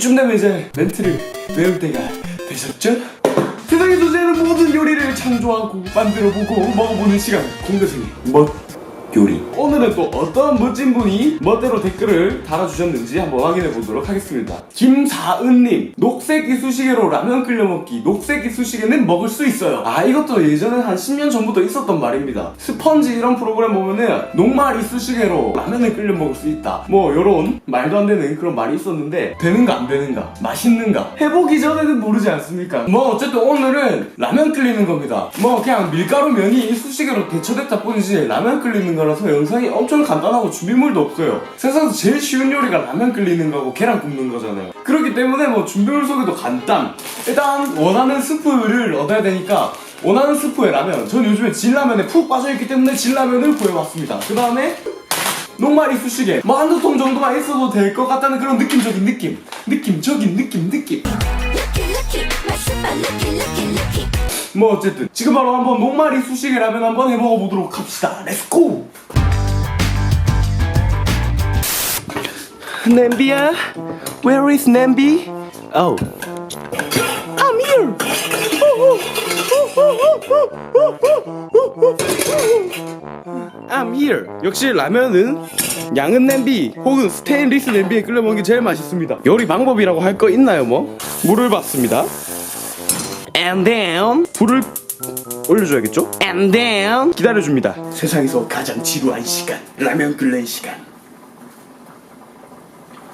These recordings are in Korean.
이쯤 되면 이제 멘트를 외울 때가 되셨죠? 세상에서 제는 모든 요리를 창조하고 만들어보고 먹어보는 시간 공대생의 멋 요리. 오늘은 또 어떤 멋진 분이 멋대로 댓글을 달아주셨는지 한번 확인해 보도록 하겠습니다. 김사은님 녹색 이쑤시개로 라면 끓여 먹기 녹색 이쑤시개는 먹을 수 있어요. 아 이것도 예전에 한 10년 전부터 있었던 말입니다. 스펀지 이런 프로그램 보면은 녹말 이쑤시개로 라면을 끓여 먹을 수 있다. 뭐 요런 말도 안 되는 그런 말이 있었는데 되는가 안 되는가 맛있는가? 해보기 전에는 모르지 않습니까? 뭐 어쨌든 오늘은 라면 끓이는 겁니다. 뭐 그냥 밀가루 면이 이쑤시개로 대처됐다 뿐이지 라면 끓이는 거라서 영상이 엄청 간단하고 준비물도 없어요. 세상에서 제일 쉬운 요리가 라면 끓이는 거고 계란 굽는 거잖아요. 그렇기 때문에 뭐 준비물 소개도 간단. 일단 원하는 스프를 얻어야 되니까 원하는 스프에 라면. 전 요즘에 진라면에 푹 빠져있기 때문에 진라면을 구해왔습니다. 그 다음에 녹말 이쑤시개 뭐 한두 통 정도만 있어도 될 것 같다는 그런 느낌적인 느낌. 느낌적인 느낌 느낌. My super lucky, lucky, lucky. 뭐 어쨌든 지금 바로 한번 녹말 이쑤시개 라면 한번 해먹어 보도록 합시다. 렛츠고 냄비야? Where is 냄비? Oh. I'm here! I'm here. 역시 라면은 양은 냄비 혹은 스테인리스 냄비에 끓여 먹는 게 제일 맛있습니다. 요리 방법이라고 할 거 있나요 뭐? 물을 받습니다 And then 불을 올려줘야겠죠? And then 기다려줍니다 세상에서 가장 지루한 시간 라면 끓는 시간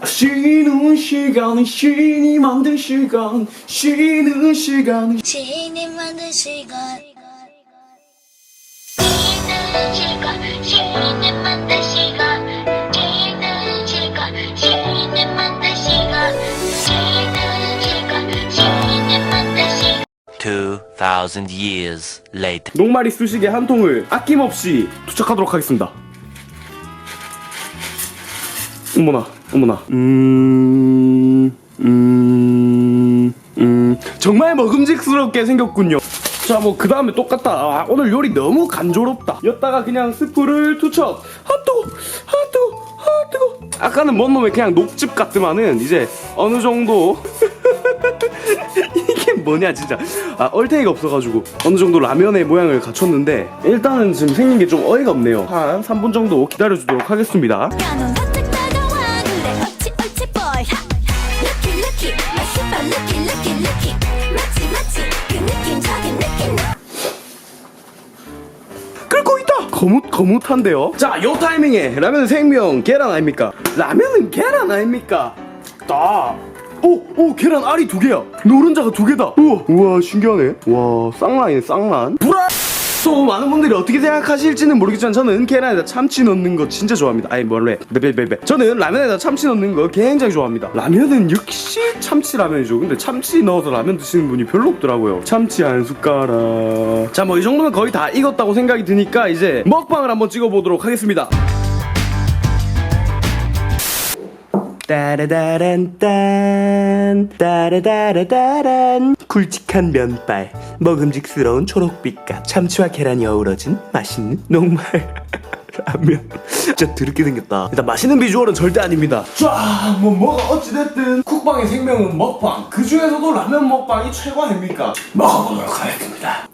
쉬는 시간 신이 만든 시간 쉬는 시간 시인이 만든 시간. 2,000 years later. 녹말이 수시개 한 통을 아낌없이 투척하도록 하겠습니다. 어머나 어머나. 음... 음... 음... 정말 먹음직스럽게 생겼군요. 자 뭐 그 다음에 똑같다. 아, 오늘 요리 너무 간조롭다. 였다가 그냥 스프를 투척. 아 뜨거 아 뜨거 아 뜨거. 아까는 뭔 놈의 그냥 녹즙 같더만은 이제 어느 정도 뭐냐 진짜 아 얼탱이가 없어가지고 어느 정도 라면의 모양을 갖췄는데 일단은 지금 생긴 게 좀 어이가 없네요 한 3분 정도 기다려주도록 하겠습니다 가는 바짝 다가와 근데 어찌 어찌 boy 하. Lucky, lucky, my super lucky, lucky, lucky. 마치 마치 그 느낌적인 느낌. 끓고 있다 거뭇 거뭇한데요 자요 타이밍에 라면은 생명 계란 아닙니까 라면은 계란 아닙니까 따 오 오 계란 알이 두 개야. 노른자가 두 개다. 우와. 우와 신기하네. 와 쌍란이네 쌍란. 불알 또 많은 분들이 어떻게 생각하실지는 모르겠지만 저는 계란에다 참치 넣는 거 진짜 좋아합니다. 아니 뭐래? 베베베베 저는 라면에다 참치 넣는 거 굉장히 좋아합니다. 라면은 역시 참치 라면이죠. 근데 참치 넣어서 라면 드시는 분이 별로 없더라고요. 참치 한 숟가락. 자 뭐 이 정도면 거의 다 익었다고 생각이 드니까 이제 먹방을 한번 찍어보도록 하겠습니다 따라다란 딴 따라다라다란. 굵직한 면발 먹음직스러운 초록빛과 참치와 계란이 어우러진 맛있는 녹말. 라면. 진짜 드럽게 생겼다. 일단 맛있는 비주얼은 절대 아닙니다. 자뭐 뭐가 어찌됐든 쿡방의 생명은 먹방. 그 중에서도 라면 먹방이 최고 아닙니까? 먹어보도록 하겠습니다